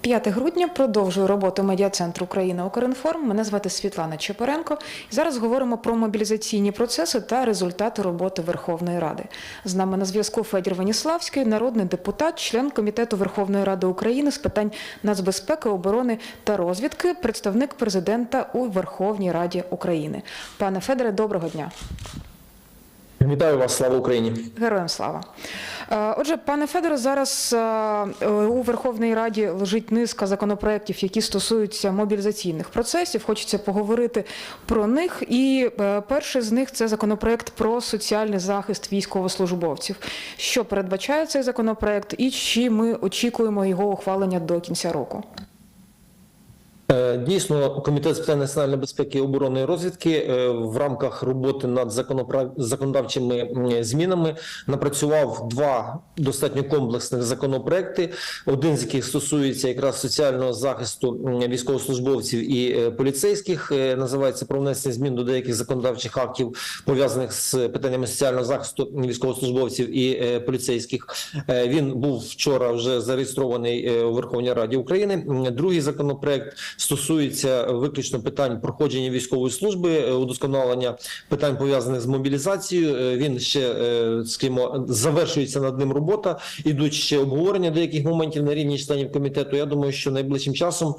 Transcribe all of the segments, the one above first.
5 грудня продовжую роботу медіа-центру Україна Укрінформ. Мене звати Світлана Чепоренко. Зараз говоримо про мобілізаційні процеси та результати роботи Верховної Ради. З нами на зв'язку Федір Веніславський, народний депутат, член комітету Верховної Ради України з питань нацбезпеки, оборони та розвідки, представник президента у Верховній Раді України. Пане Федоре, доброго дня. Вітаю вас, слава Україні. Героям слава. Е, Отже, пане Федоре, зараз е, у Верховній Раді лежить низка законопроєктів, які стосуються мобілізаційних процесів. Хочеться поговорити про них. І е, перший з них це законопроєкт про соціальний захист військовослужбовців. Що передбачає цей законопроєкт, і чи ми очікуємо його ухвалення до кінця року? Е, Дійсно, комітет з питань національної безпеки, оборони і розвідки е, в рамках роботи над законодавчими змінами напрацював два достатньо комплексних законопроекти. Один з яких стосується якраз соціального захисту військовослужбовців і е, поліцейських. Називається про внесення змін до деяких законодавчих актів пов'язаних з питаннями соціального захисту військовослужбовців і поліцейських. Він був вчора вже зареєстрований у Верховній Раді України. Другий законопроект стосується виключно питань проходження військової служби, е, удосконалення питань пов'язаних з мобілізацією. Е, Він ще, е, скажімо, завершується над ним робота. Ідуть ще обговорення деяких моментів на рівні членів комітету. Я думаю, що найближчим часом,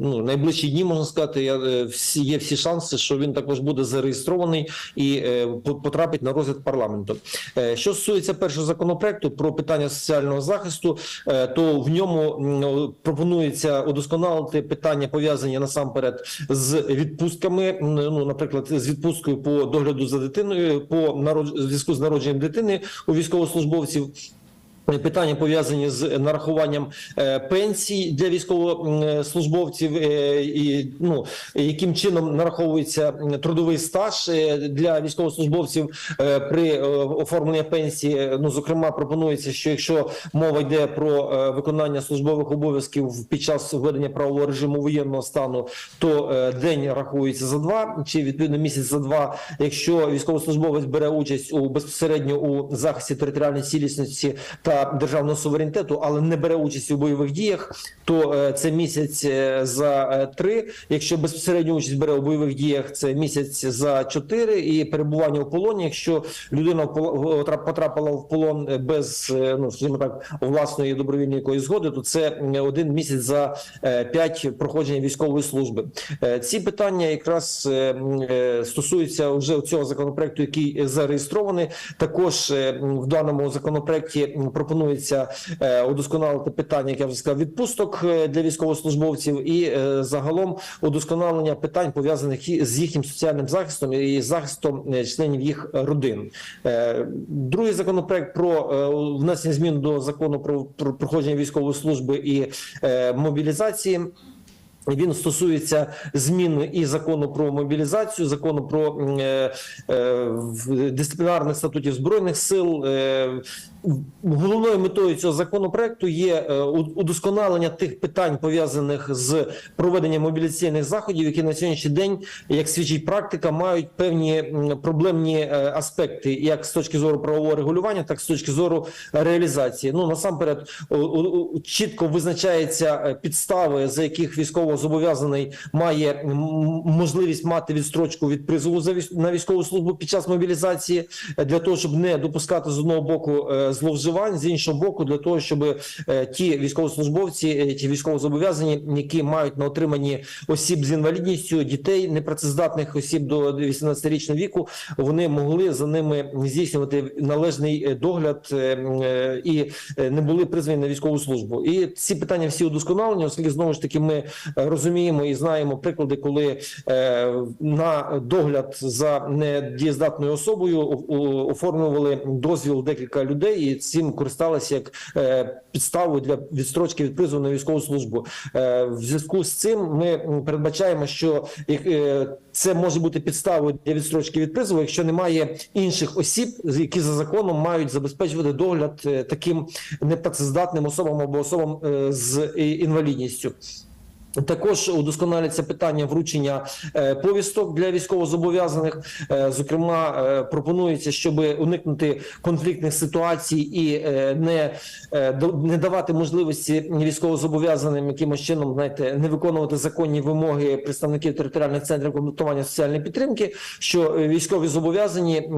ну найближчі дні можна сказати, я всі є всі шанси, що він також буде зареєстрований і по- потрапить на розгляд парламенту. Що стосується першого законопроекту про питання соціального захисту, то в ньому пропонується удосконалити питання пов'язані насамперед з відпустками. Ну, наприклад, з відпусткою по догляду за дитиною, по народ... зв'язку з народженням дитини у військовослужбовців. Питання пов'язані з нарахуванням е, пенсій для військовослужбовців, е, і ну яким чином нараховується трудовий стаж е, для військовослужбовців е, при е, оформленні пенсії. Ну зокрема, пропонується, що якщо мова йде про е, виконання службових обов'язків під час введення правового режиму воєнного стану, то е, день рахується за два, чи відповідно місяць за два. Якщо військовослужбовець бере участь у безпосередньо у захисті територіальної цілісності та державного суверенітету, але не бере участь у бойових діях, то е, це місяць е, за е, три. Якщо безпосередньо участь бере у бойових діях, це місяць за чотири. І перебування у полоні. Якщо людина в потрапила в полон без ну так власної добровільної згоди, то це один місяць за п'ять проходження військової служби. Ці питання якраз стосуються вже цього законопроекту, який зареєстрований. Також в даному законопроекті м, пропонується е, удосконалити питання, як я вже сказав, відпусток е, для військовослужбовців і е, загалом удосконалення питань пов'язаних з їхнім соціальним захистом і захистом членів їх родин. Другий законопроект про внесення змін до закону про, про проходження військової служби і мобілізації. Він стосується змін і закону про мобілізацію, закону про е, е, дисциплінарних статутів збройних сил. Е, головною метою цього законопроекту є е, удосконалення тих питань пов'язаних з проведенням мобілізаційних заходів, які на сьогоднішній день, як свідчить практика, мають певні проблемні е, аспекти, як з точки зору правового регулювання, так і з точки зору реалізації. Ну насамперед чітко визначається е, підстави, за яких військовозобов'язаний має можливість мати відстрочку від призову на військову службу під час мобілізації для того, щоб не допускати з одного боку зловживань, з іншого боку, для того, щоб е, ті військовослужбовці, е, ті військовозобов'язані, які мають на отриманні осіб з інвалідністю, дітей непрацездатних осіб до 18-річного віку, вони могли за ними здійснювати належний е, догляд і не були призвані на військову службу. І ці питання всі удосконалені, оскільки знову ж таки ми розуміємо і знаємо приклади, коли на догляд за недієздатною особою оформлювали дозвіл декілька людей, і цим користалися як е, підставою для відстрочки від призову на військову службу. Е, В зв'язку з цим ми передбачаємо, що е, це може бути підставою для відстрочки від призову, якщо немає інших осіб, які за законом мають забезпечувати догляд таким непрацездатним особам або особам з інвалідністю. Також удосконалюється питання вручення е, повісток для військовозобов'язаних. Е, Зокрема, е, пропонується, щоб уникнути конфліктних ситуацій і не, не давати можливості військовозобов'язаним якимось чином, знаєте, не виконувати законні вимоги представників територіальних центрів комплектування соціальної підтримки, що військові зобов'язані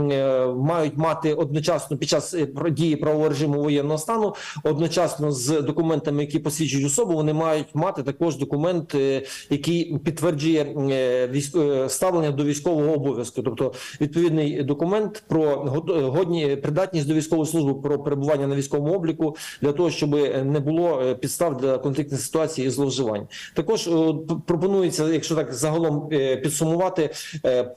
мають мати одночасно під час дії правового режиму воєнного стану, одночасно з документами, які посвідчують особу, вони мають мати також документ, е, який підтверджує е, е, ставлення до військового обов'язку, тобто відповідний документ про годні придатність до військової служби, про перебування на військовому обліку для того, щоб не було підстав для конфліктних ситуацій і зловживань. Також пропонується, якщо так загалом підсумувати,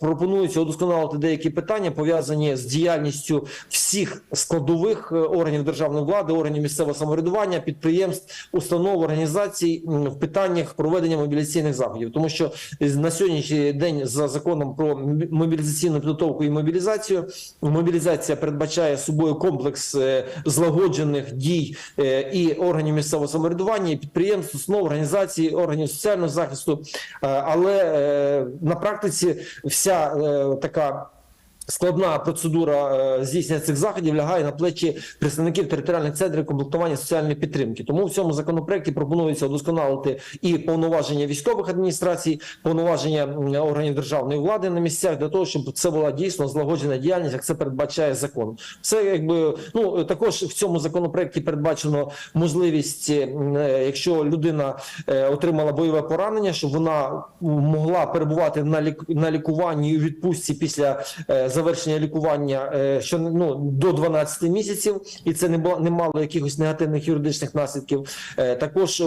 пропонується удосконалити деякі питання пов'язані з діяльністю всіх складових органів державної влади, органів місцевого самоврядування, підприємств, установ, організацій в питаннях проведення мобілізаційних заходів, тому що на сьогоднішній день за законом про мобілізаційну підготовку і мобілізацію мобілізація передбачає собою комплекс е, злагоджених дій е, і органів місцевого самоврядування, і підприємств, установ, організацій, органів соціального захисту. Е, Але на практиці вся така. Складна процедура е, здійснення цих заходів лягає на плечі представників територіальних центрів комплектування соціальної підтримки. Тому в цьому законопроекті пропонується удосконалити і повноваження військових адміністрацій, повноваження органів державної влади на місцях для того, щоб це була дійсно злагоджена діяльність, як це передбачає закон. Це якби ну також в цьому законопроекті передбачено можливість, е, якщо людина е, отримала бойове поранення, щоб вона могла перебувати на лік на лікуванні у відпустці після завершення лікування, е, що ну до 12 місяців, і це не було не мало якихось негативних юридичних наслідків. Е, Також е,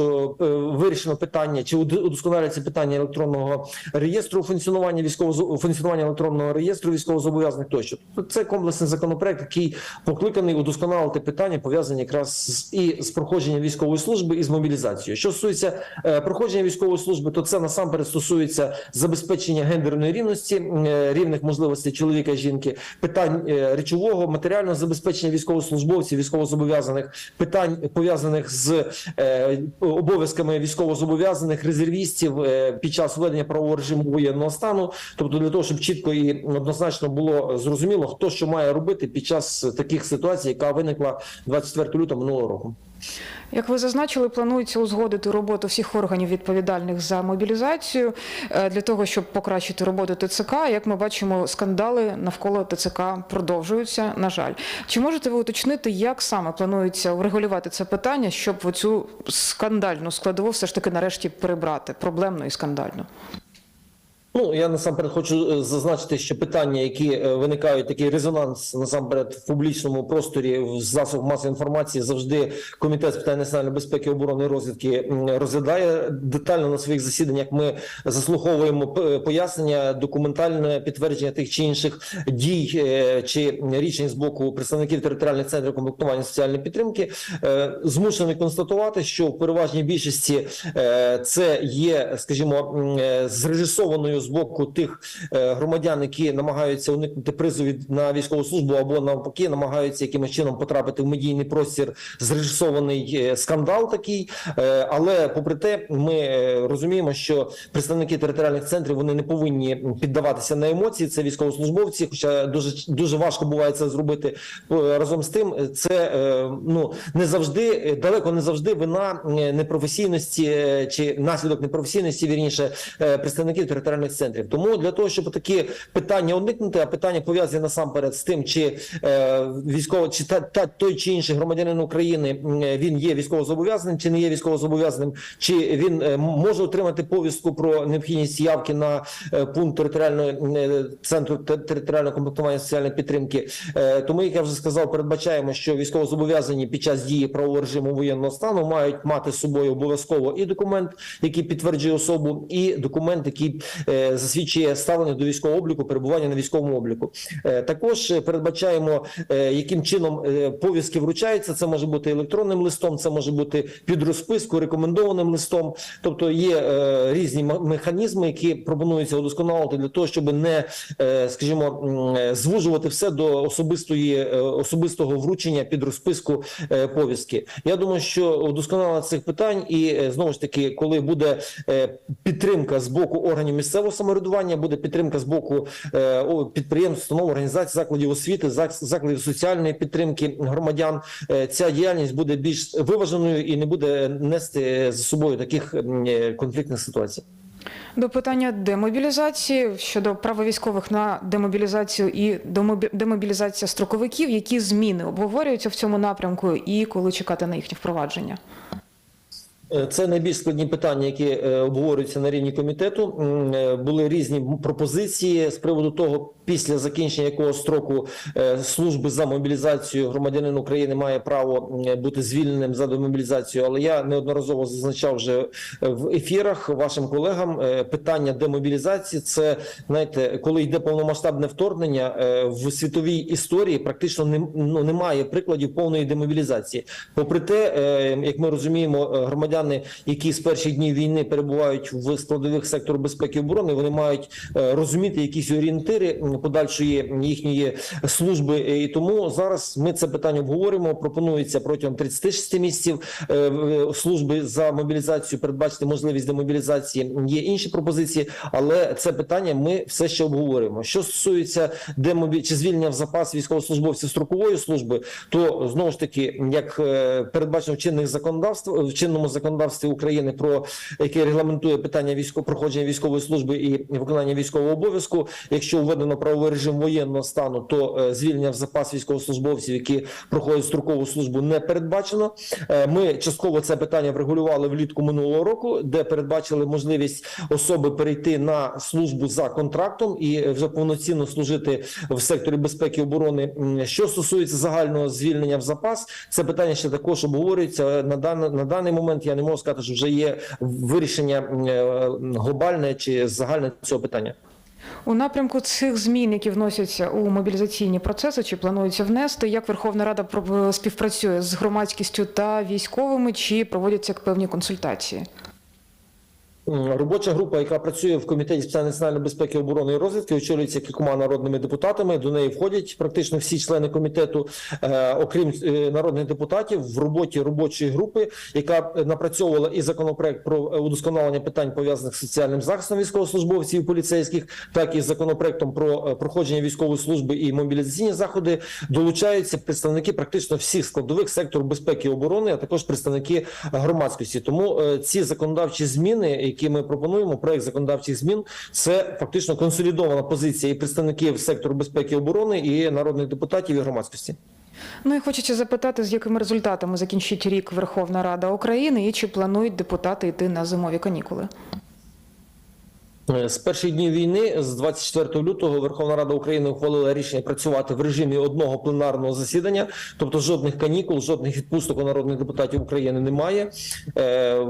вирішено питання чи уд- удосконалюється питання електронного реєстру функціонування військового функціонування електронного реєстру військовозобов'язаних тощо. Це комплексний законопроект, який покликаний удосконалити питання пов'язані якраз і з проходженням військової служби і з мобілізацією. Що стосується проходження військової служби, то це насамперед стосується забезпечення гендерної рівності, рівних можливостей чоловіка жінки, питань е, речового матеріального забезпечення військовослужбовців, військовозобов'язаних, питань пов'язаних з е, обов'язками військовозобов'язаних резервістів е, під час введення правового режиму воєнного стану, тобто для того, щоб чітко і однозначно було зрозуміло, хто що має робити під час таких ситуацій, яка виникла 24 лютого минулого року. Як ви зазначили, планується узгодити роботу всіх органів відповідальних за мобілізацію е, для того, щоб покращити роботу ТЦК. Як ми бачимо, скандали навколо ТЦК продовжуються. На жаль, чи можете ви уточнити, як саме планується врегулювати це питання, щоб оцю скандальну складову все ж таки нарешті прибрати проблемну і скандальну? Ну я насамперед хочу е, зазначити, що питання, які е, виникають, такий резонанс насамперед в публічному просторі в засобах масової інформації, завжди комітет з питань національної безпеки, оборони і розвідки розглядає детально на своїх засіданнях. Ми заслуховуємо пояснення, документальне підтвердження тих чи інших дій е, чи рішень з боку представників територіальних центрів комплектування соціальної підтримки. Е, Змушений констатувати, що в переважній більшості е, це є, скажімо, е, зрежисованою з боку тих е, громадян, які намагаються уникнути призову на військову службу або навпаки намагаються якимось чином потрапити в медійний простір. Зрежисований е, скандал такий. Е, Але попри те, ми розуміємо, що представники територіальних центрів вони не повинні піддаватися на емоції. Це військовослужбовці, хоча дуже дуже важко буває це зробити разом з тим. Це ну не завжди далеко не завжди вина непрофесійності чи наслідок непрофесійності вірніше представників територіальних центрів. Тому для того, щоб такі питання уникнути, а питання пов'язані насамперед з тим, чи е, військово чи та, та той чи інший громадянин України він є військовозобов'язаним, чи не є військовозобов'язаним, чи він е, може отримати повістку про необхідність явки на е, пункт територіальної е, центру територіального комплектування соціальної підтримки. Е, Тому, як я вже сказав, передбачаємо, що військовозобов'язані під час дії правового режиму воєнного стану мають мати з собою обов'язково і документ, який підтверджує особу, і документ, який е, засвідчує ставлення до військового обліку, перебування на військовому обліку. Е, Також е, передбачаємо, е, яким чином е, повістки вручаються. Це може бути електронним листом, це може бути під розписку, рекомендованим листом. Тобто є е, різні механізми, які пропонуються удосконалити для того, щоб не, е, скажімо, е, звужувати все до особистої е, особистого вручення під розписку е, повістки. Я думаю, що удосконалення цих питань, і е, знову ж таки, коли буде е, підтримка з боку органів місцевого самоврядування, буде підтримка з боку е, підприємств, установ, організацій, закладів освіти, закладів соціальної підтримки громадян. е, Ця діяльність буде більш виваженою і не буде нести за собою таких е, конфліктних ситуацій. До питання демобілізації щодо права військових на демобілізацію і демобілізація строковиків, які зміни обговорюються в цьому напрямку, і коли чекати на їхнє впровадження? Е, Це найбільш складні питання, які е, обговорюються на рівні комітету. Е, Були різні пропозиції з приводу того, після закінчення якого строку служби за мобілізацію громадянин України має право бути звільненим за демобілізацію. Але я неодноразово зазначав вже в ефірах вашим колегам питання демобілізації. Це знаєте, коли йде повномасштабне вторгнення в світовій історії, практично ну, немає прикладів повної демобілізації. Попри те, як ми розуміємо, е, громадяни, які з перших днів війни перебувають в складових сектору безпеки і оборони, вони мають е, розуміти якісь орієнтири подальшої їхньої служби. Е, І тому зараз ми це питання обговорюємо. Пропонується протягом 36 місяців е, служби за мобілізацію передбачити можливість демобілізації. Є інші пропозиції, але це питання ми все ще обговорюємо. Що стосується демобі... чи звільнення в запас військовослужбовців строкової служби, то знову ж таки, як передбачено в чинних законодавств в чинному законодавстві України, про яке регламентує питання військово проходження військової служби і виконання військового обов'язку, якщо введено правовий режим воєнного стану, то е, звільнення в запас військовослужбовців, які проходять строкову службу, не передбачено. Е, Ми частково це питання врегулювали влітку минулого року, де передбачили можливість особи перейти на службу за контрактом і вже повноцінно служити в секторі безпеки і оборони. Що стосується загального звільнення в запас, це питання ще також обговорюється на даний, на даний момент. Я не можу сказати, що вже є вирішення е, глобальне чи загальне цього питання. У напрямку цих змін, які вносяться у мобілізаційні процеси, чи планується внести, як Верховна Рада про- співпрацює з громадськістю та військовими, чи проводяться певні консультації? Робоча група, яка працює в комітеті національної безпеки, оборони і розвідки, очолюється кількома народними депутатами. До неї входять практично всі члени комітету, е, окрім е, народних депутатів, в роботі робочої групи, яка напрацьовувала і законопроект про е, удосконалення питань пов'язаних з соціальним захистом військовослужбовців і поліцейських, так і з законопроектом про проходження військової служби і мобілізаційні заходи. Долучаються представники практично всіх складових сектору безпеки і оборони, а також представники громадськості. Тому ці законодавчі зміни, які ми пропонуємо, проект законодавчих змін, це фактично консолідована позиція і представників сектору безпеки і оборони, і народних депутатів і громадськості. Ну і хочеться запитати, з якими результатами закінчить рік Верховна Рада України і чи планують депутати йти на зимові канікули? Е, З перших днів війни, з 24 лютого, Верховна Рада України ухвалила рішення працювати в режимі одного пленарного засідання, тобто жодних канікул, жодних відпусток у народних депутатів України немає. Е,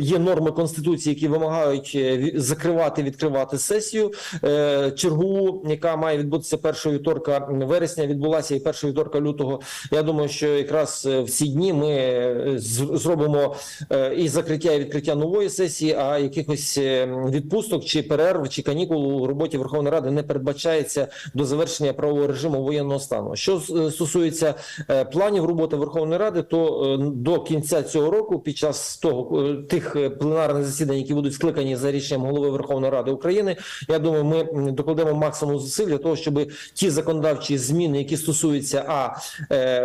Є норми конституції, які вимагають е, закривати, відкривати сесію е, чергову, яка має відбутися першого вівторка вересня. Відбулася і першого вівторка лютого. Я думаю, що якраз е, в ці дні ми е, зробимо е, і закриття і відкриття нової сесії, а якихось е, відпусток чи перерв чи канікул у роботі Верховної Ради не передбачається до завершення правового режиму воєнного стану. Що е, стосується е, планів роботи Верховної Ради, то е, до кінця цього року, під час того тих пленарних засідань, які будуть скликані за рішенням голови Верховної Ради України, я думаю, ми докладемо максимум зусиль для того, щоб ті законодавчі зміни, які стосуються а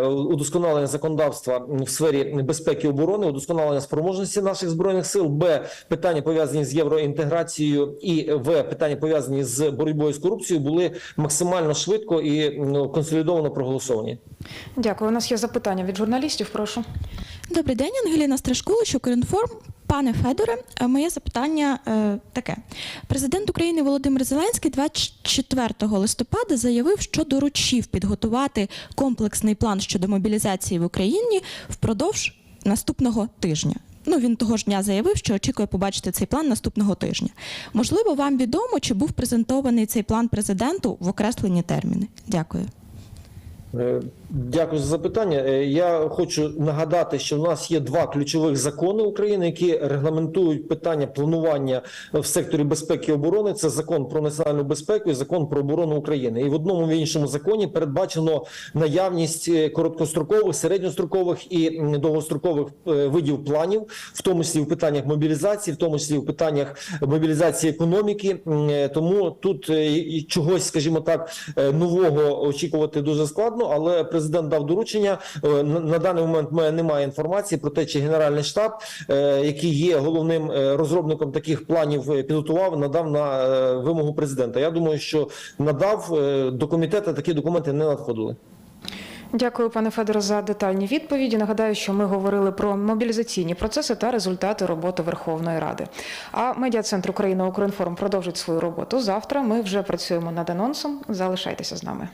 удосконалення законодавства в сфері безпеки оборони, удосконалення спроможності наших збройних сил, б питання пов'язані з євроінтеграцією, і в питання пов'язані з боротьбою з корупцією, були максимально швидко і ну, консолідовано проголосовані. Дякую. У нас є запитання від журналістів. Прошу. Добрий день, Ангеліна Страшкулич, Укрінформ. Пане Федоре, е, моє запитання е, таке: президент України Володимир Зеленський 24 листопада заявив, що доручив підготувати комплексний план щодо мобілізації в Україні впродовж наступного тижня. Ну, він того ж дня заявив, що очікує побачити цей план наступного тижня. Можливо, вам відомо, чи був презентований цей план президенту в окреслені терміни? Дякую. Е, Дякую за запитання. Е, Я хочу нагадати, що в нас є два ключових закони України, які регламентують питання планування в секторі безпеки і оборони. Це закон про національну безпеку і закон про оборону України. І в одному в іншому законі передбачено наявність е, короткострокових, середньострокових і довгострокових видів планів, в тому числі в питаннях мобілізації, в тому числі в питаннях мобілізації економіки. Тому тут чогось, скажімо так, нового очікувати дуже складно, але президент дав доручення. Е, На даний момент мене немає інформації про те, чи Генеральний штаб, е, який є головним е, розробником таких планів, підготував, надав на вимогу президента. Я думаю, що надав до комітету такі документи не надходили. Дякую, пане Федоре, за детальні відповіді. Нагадаю, що ми говорили про мобілізаційні процеси та результати роботи Верховної Ради. А медіа-центр Україна Укрінформ продовжить свою роботу. Завтра ми вже працюємо над анонсом. Залишайтеся з нами.